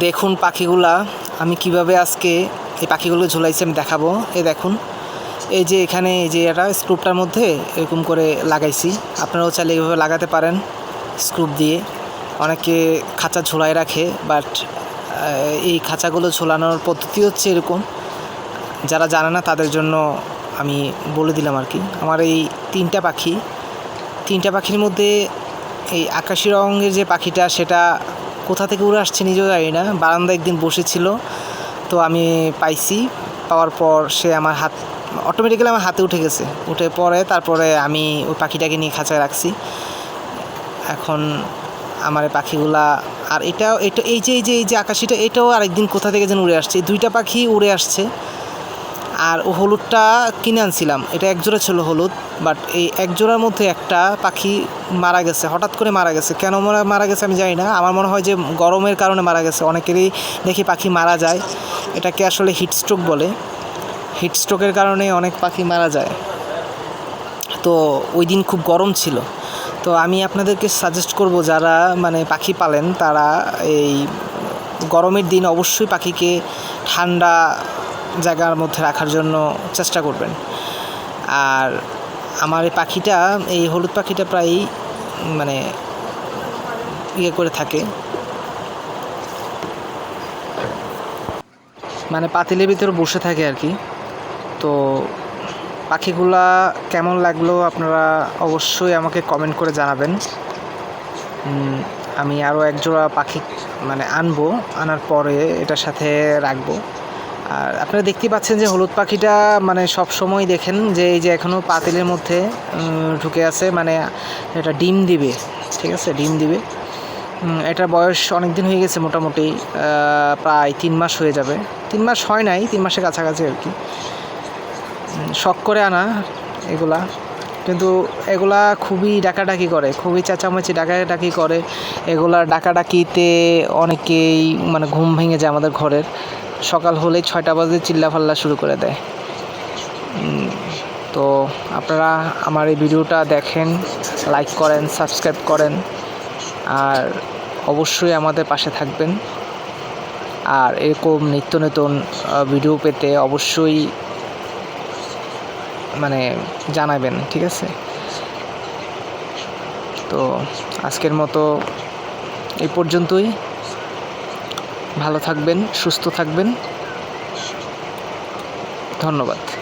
দেখুন পাখিগুলা, আমি কীভাবে আজকে এই পাখিগুলো ঝুলাইছি আমি দেখাবো। এ দেখুন, এই যে এখানে এই যে এটা স্ক্রুপটার মধ্যে এরকম করে লাগাইছি। আপনারাও চাইলে এইভাবে লাগাতে পারেন স্ক্রুপ দিয়ে। অনেকে খাঁচা ঝোলাই রাখে বাট এই খাঁচাগুলো ঝোলানোর পদ্ধতি হচ্ছে এরকম। যারা জানে না তাদের জন্য আমি বলে দিলাম আর কি। আমার এই তিনটা পাখি, তিনটা পাখির মধ্যে এই আকাশি রঙের যে পাখিটা, সেটা কোথা থেকে উড়ে আসছে নিজেও জানি না। বারান্দা একদিন বসেছিল, তো আমি পাইছি। পাওয়ার পর সে আমার হাত অটোমেটিক্যালি আমার হাতে উঠে গেছে। উঠে পরে তারপরে আমি ওই পাখিটাকে নিয়ে খাঁচায় রাখছি। এখন আমার এই পাখিগুলা, আর এটাও, এটা, এই যে এই যে এই যে আকাশিটা, এটাও আরেকদিন কোথা থেকে যেন উড়ে আসছে। দুইটা পাখি উড়ে আসছে। আর ও হলুদটা কিনে আনছিলাম। এটা একজোড়া ছিল হলুদ বাট এই একজোড়ার মধ্যে একটা পাখি মারা গেছে, হঠাৎ করে মারা গেছে। কেন মারা মারা গেছে আমি জানি না। আমার মনে হয় যে গরমের কারণে মারা গেছে। অনেকেরই দেখি পাখি মারা যায়। এটাকে আসলে হিটস্ট্রোক বলে। হিটস্ট্রোকের কারণে অনেক পাখি মারা যায়। তো ওই দিন খুব গরম ছিল। তো আমি আপনাদেরকে সাজেস্ট করব, যারা মানে পাখি পালেন, তারা এই গরমের দিন অবশ্যই পাখিকে ঠান্ডা জায়গার মধ্যে রাখার জন্য চেষ্টা করবেন। আর আমার এই পাখিটা, এই হলুদ পাখিটা প্রায় মানে ইয়ে করে থাকে। মানে পাতিলের ভিতরে বসে থাকে আর কি। তো পাখিগুলা কেমন লাগল আপনারা অবশ্যই আমাকে কমেন্ট করে জানাবেন। আমি আরও একজোড়া পাখি মানে আনব, আনার পরে এটার সাথে রাখব। আর আপনারা দেখতে পাচ্ছেন যে হলুদ পাখিটা মানে সব সময় দেখেন যে এই যে এখনও পাতিলের মধ্যে ঢুকে আছে মানে এটা ডিম দিবে, ঠিক আছে? ডিম দিবে। এটা বয়স অনেক দিন হয়ে গেছে মোটামুটি প্রায় তিন মাস হয়ে যাবে। তিন মাস হয় নাই, তিন মাসের কাছাকাছি আর কি। শখ করে আনা এগুলা। কিন্তু এগুলা খুবই ডাকাডাকি করে, খুবই চেঁচামেচি ডাকাডাকি করে। এগুলা ডাকাডাকিতে অনেকেই মানে ঘুম ভেঙে যায় আমাদের ঘরের। সকাল হলেই ছয়টা বাজে চিল্লাফাল্লা শুরু করে দেয়। তো আপনারা আমার এই ভিডিওটা দেখেন, লাইক করেন, সাবস্ক্রাইব করেন, আর অবশ্যই আমাদের পাশে থাকবেন। আর এরকম নিত্য নতুন ভিডিও পেতে অবশ্যই মানে জানাবেন ঠিক আছে? তো আজকের মতো এই পর্যন্তই। ভালো থাকবেন সুস্থ থাকবেন। ধন্যবাদ।